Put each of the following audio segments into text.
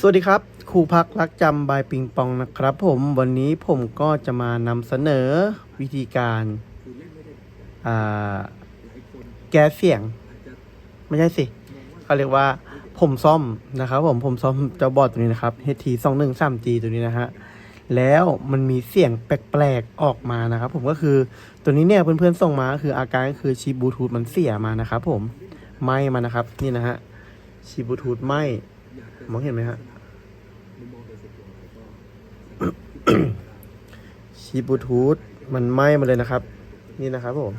สวัสดีครับครูพักรักจำบายปิงปองนะครับ ผมวันนี้ผมก็จะมานำเสนอวิธีการแก้เสียง ไม่ใช่สิเขาเรียกว่าผมซ่อมนะครับ ผมผมซ่อมเจ้าบอร์ดตัวนี้นะครับ HT 2 1 3 G ตัวนี้นะฮะแล้วมันมีเสียงแปลกๆออกมานะครับ ผมก็คือตัวนี้เนี่ยเพื่อนๆส่งมาคืออาการก็คือชิปบลูทูธมันเสียมานะครับ ผมไหมมานะครับนี่นะฮะชิปบลูทูธไหม มองเห็นไหมฮะชีบลูทูธมันไหม้มาเลยนะครับ นี่นะครับผม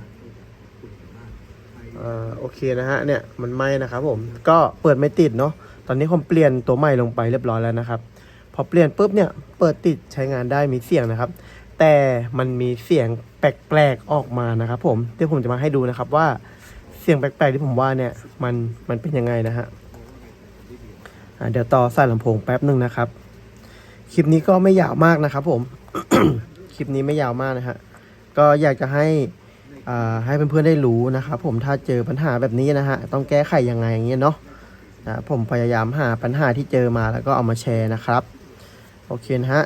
อ่อโอเคนะฮะเนี่ยมันไหม้นะครับผมก็เปิดไม่ติดเนาะตอนนี้ผมเปลี่ยนตัวใหม่ลงไปเรียบร้อยแล้วนะครับ พอเปลี่ยนปุ๊บเนี่ยเปิดติดใช้งานได้มีเสียงนะครับ แต่มันมีเสียงแปลกๆออกมานะครับ ผมเดี๋ยวผมจะมาให้ดูนะครับว่าเสียงแปลกๆที่ผมว่าเนี่ยมันมันเป็นยังไงนะฮะ เดี๋ยวต่อสายลำโพงแป๊บหนึ่งนะครับ คลิปนี้ก็ไม่ยาวมากนะครับ ผม คลิปนี้ไม่ยาวมากนะฮะ ก็อยากจะให้อ่าให้เพื่อนๆได้รู้นะครับผมถ้าเจอปัญหาแบบนี้นะฮะต้องแก้ไขยังไงอย่างเงี้ยเนาะนะผมพยายามหาปัญหาที่เจอมาแล้วก็เอามาแชร์นะครับ โอเคนะฮะ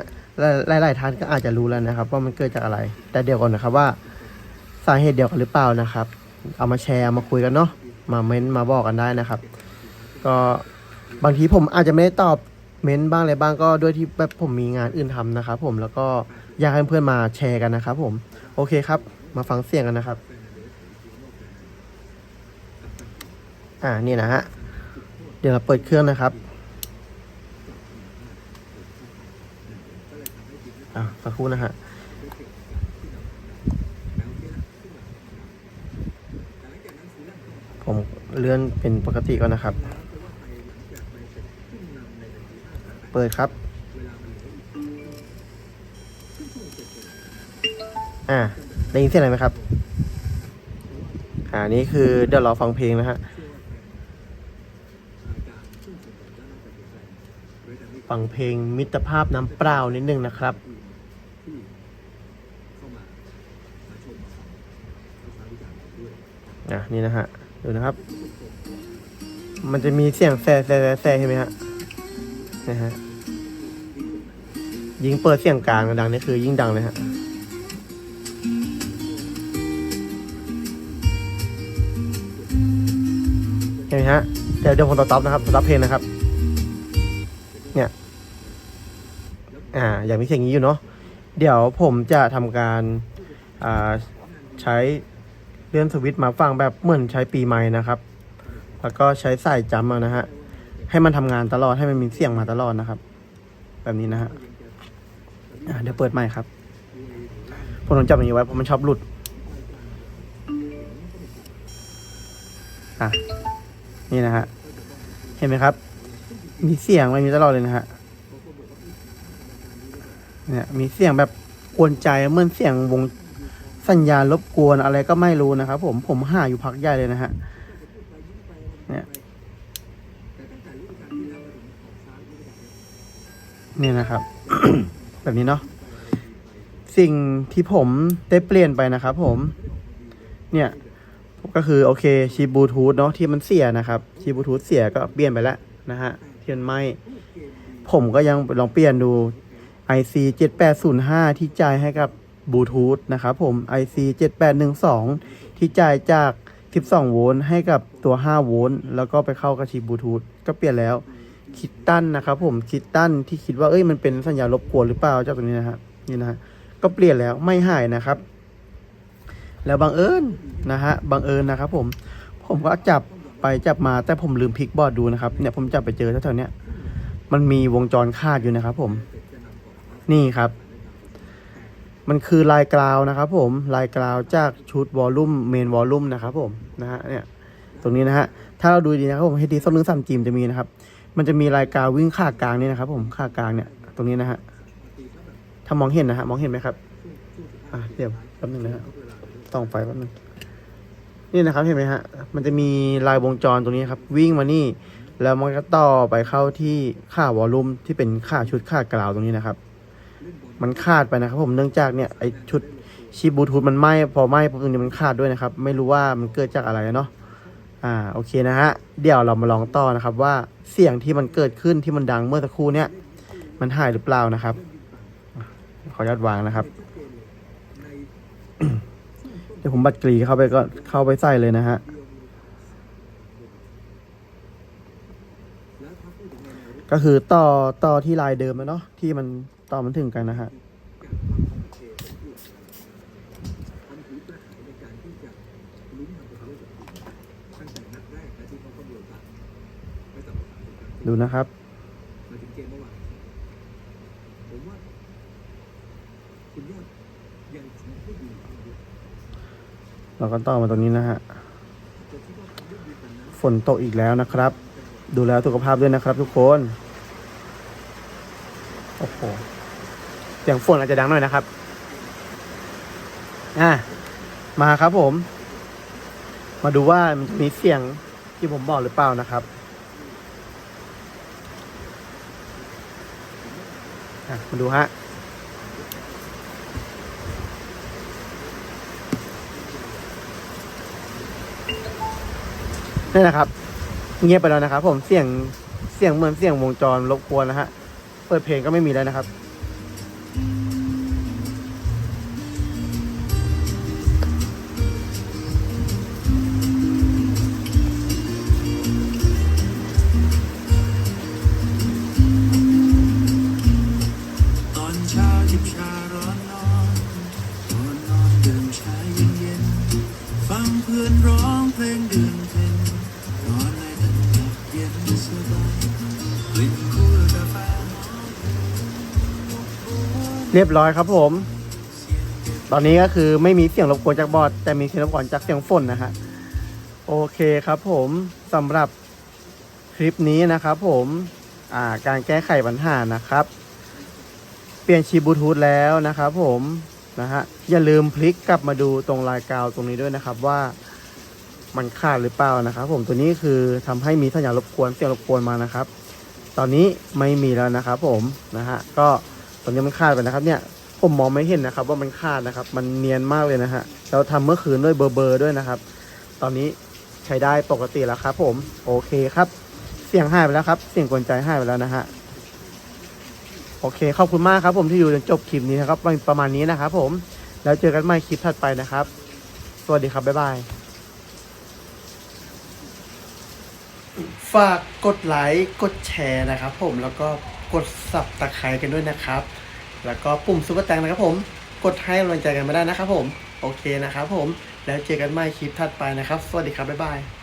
หลายๆท่านก็อาจจะรู้แล้วนะครับ ว่ามันเกิดจากอะไร แต่เดี๋ยวก่อนนะครับว่าสาเหตุเดียวกันหรือเปล่านะครับ เอามาแชร์เอามาคุยกันเนาะมาเม้นต์มาบอกกันได้นะครับ ก็ บางทีผมอาจจะไม่ได้ตอบเม้นต์บ้างอะไรบ้างก็ด้วยที่แบบผมมีงานอื่นทำนะครับผมแล้วก็อยากให้เพื่อนมาแชร์กันนะครับผมโอเคครับ มาฟังเสียงกันนะครับ อ่านี่นะฮะเดี๋ยวเราเปิดเครื่องนะครับอ่าสักครู่นะฮะผมเลื่อนเป็นปกติก่อนนะครับ เปิดครับ อ่าได้ยินเสียงอะไรไหมครับ อ่า นี่คือเดี๋ยวเราฟังเพลงนะฮะ ฟังเพลงมิตรภาพน้ำเปล่านิดนึงนะครับอะนี่นะฮะ ดูนะครับ มันจะมีเสียงแซ่แซ่แซ่แซ่ใช่ไหมฮะ นะฮะยิ่งเปิดเสียงกลางดังนี่คือยิ่งดังเลยฮะเห็นไหมฮะเดี๋ยวเดี๋ยวผมต่อต็อปนะครับต่อต็อปเพลงนะครับ เนี่ย อ่า อย่างมีเสียงนี้อยู่เนาะเดี๋ยวผมจะทำการอ่าใช้เลื่อนสวิตช์มาฟังแบบเหมือนใช้ปีใหม่นะครับ แล้วก็ใช้สายจัมป์เอานะฮะ ให้มันทำงานตลอดให้มันมีเสียงมาตลอดนะครับ แบบนี้นะฮะอะเดี๋ยวเปิดใหม่ครับผมต้องจับอย่างนี้ไว้เพราะมันชอบหลุด อะ นี่นะฮะ เห็นไหมครับ มีเสียงมันมีตลอดเลยนะฮะ เนี่ย มีเสียงแบบกวนใจเหมือนเสียงวงสัญญาณรบกวนอะไรก็ไม่รู้นะครับผม ผมหาอยู่พักใหญ่เลยนะฮะ เนี่ย นี่ยนะครับ แบบนี้เนาะสิ่งที่ผมได้เปลี่ยนไปนะครับผม เนี่ยก็คือโอเคชีบลูทูธเนาะที่มันเสียนะครับชีบลูทูธเสียก็เปลี่ยนไปแล้วนะฮะเทียนไม่ ผมก็ยังลองเปลี่ยนดู IC 7805 ที่จ่ายให้กับบลูทูธนะครับผม IC 7812 ที่จ่ายจาก 12 โวลต์ให้กับตัว 5 โวลต์แล้วก็ไปเข้ากับชีบลูทูธก็เปลี่ยนแล้ว คิดตั้นนะครับ ผมคิดตั้นที่คิดว่าเอ้ยมันเป็นสัญญาณรบกวนหรือเปล่าเจ้าตัวนี้นะฮะนี่นะฮะก็เปลี่ยนแล้วไม่หายนะครับ แล้วบังเอิญนะฮะบังเอิญนะครับ ผมผมก็จับไปจับมาแต่ผมลืมพลิกบอร์ดดูนะครับเนี่ยผมจับไปเจอแถวๆเนี้ยมันมีวงจรคาดอยู่นะครับ ผมนี่ครับ มันคือลายกราวนะครับ ผมลายกราวจากชุดวอลลุ่มเมนวอลลุ่มนะครับ ผมนะฮะเนี่ยตรงนี้นะฮะถ้าเราดูดีนะครับผมให้ดีส้มนึงสามจีมจะมีนะครับ มันจะมีลายกาววิ่งขากลางนี่นะครับ ผมขากลางเนี่ย ตรงนี้นะฮะถ้ามองเห็นนะฮะมองเห็นไหมครับ อะเดี๋ยวแป๊บนึงนะฮะต้องไฟแป๊บนึงนี่นะครับเห็นไหมฮะ มันจะมีลายวงจรตรงนี้ครับ วิ่งมานี่ แล้วมันก็ต่อไปเข้าที่ค่าวอลลุ่มที่เป็นค่าชุดค่ากราวตรงนี้นะครับ มันขาดไปนะครับ ผมเนื่องจากเนี่ยไอชุดชีบลูทูธมันไหม้พอไหม้ปุ๊บตรงนี้มันขาดด้วยนะครับ ไม่รู้ว่ามันเกิดจากอะไรเนาะ อ่าโอเคนะฮะเดี๋ยวเรามาลองต่อนะครับว่าเสียงที่มันเกิดขึ้นที่มันดังเมื่อสักครู่เนี่ยมันหายหรือเปล่านะครับ ขออนุญาตวางนะครับ เดี๋ยวผมบัดกรีเข้าไปก็เข้าไปใส่เลยนะฮะก็คือต่อต่อที่ลายเดิมแล้วเนาะที่มันต่อมันถึงกันนะฮะ ดูนะครับ มาถึงเกมเมื่อวานผมว่าคุณยอดยังทำได้ดีกว่าเยอะเราก็ต่อมาตรงนี้นะฮะแต่ที่ว่าทำได้ดีกว่านั้นฝนตกอีกแล้วนะครับ ดูแลสุขภาพด้วยนะครับทุกคน โอ้โหเสียงฝนอาจจะดังหน่อยนะครับ อะ มาครับผม มาดูว่ามันจะมีเสียงที่ผมบอกหรือเปล่านะครับ อะมาดูฮะนี่นะครับ เงียบไปแล้วนะครับ ผมเสียงเสียงเหมือนเสียงวงจรรบกวนนะฮะ เปิดเพลงก็ไม่มีแล้วนะครับ เรียบร้อยครับผม ตอนนี้ก็คือไม่มีเสียงรบกวนจากบอดแต่มีเสียงรบกวนจากเสียงฝนนะฮะ โอเคครับผมสำหรับคลิปนี้นะครับผมาการแก้ไขปัญหานะครับ เปลี่ยนชีบลูทูธแล้วนะครับผมนะฮะอย่าลืมพลิกกลับมาดูตรงลายกาวตรงนี้ด้วยนะครับว่ามันขาดหรือเปล่านะครับ ผมตัวนี้คือทำให้มีสัญญาณรบกวนเสียงรบกวนมานะครับ ตอนนี้ไม่มีแล้วนะครับผมนะฮะก็ตอนนี้มันขาดไปนะครับเนี่ยผมมองไม่เห็นนะครับ ว่ามันขาดนะครับ มันเนียนมากเลยนะฮะเราทำเมื่อคืนด้วยเบอร์เบอร์ด้วยนะครับ ตอนนี้ใช้ได้ปกติแล้วครับ ผมโอเคครับ เสียงหายไปแล้วครับ เสียงกวนใจหายไปแล้วนะฮะโอเคขอบคุณมากครับ ผมที่อยู่จนจบคลิปนี้นะครับประมาณนี้นะครับ ผมแล้วเจอกันใหม่คลิปถัดไปนะครับ สวัสดีครับบ๊ายบาย ฝากกดไลค์กดแชร์นะครับผมแล้วก็กดสับตะไคร้กันด้วยนะครับ แล้วก็ปุ่มซุปเปอร์แตงนะครับผมกดให้กำลังใจกันมาได้นะครับผม โอเคนะครับผม แล้วเจอกันใหม่คลิปถัดไปนะครับ สวัสดีครับ บ๊ายบาย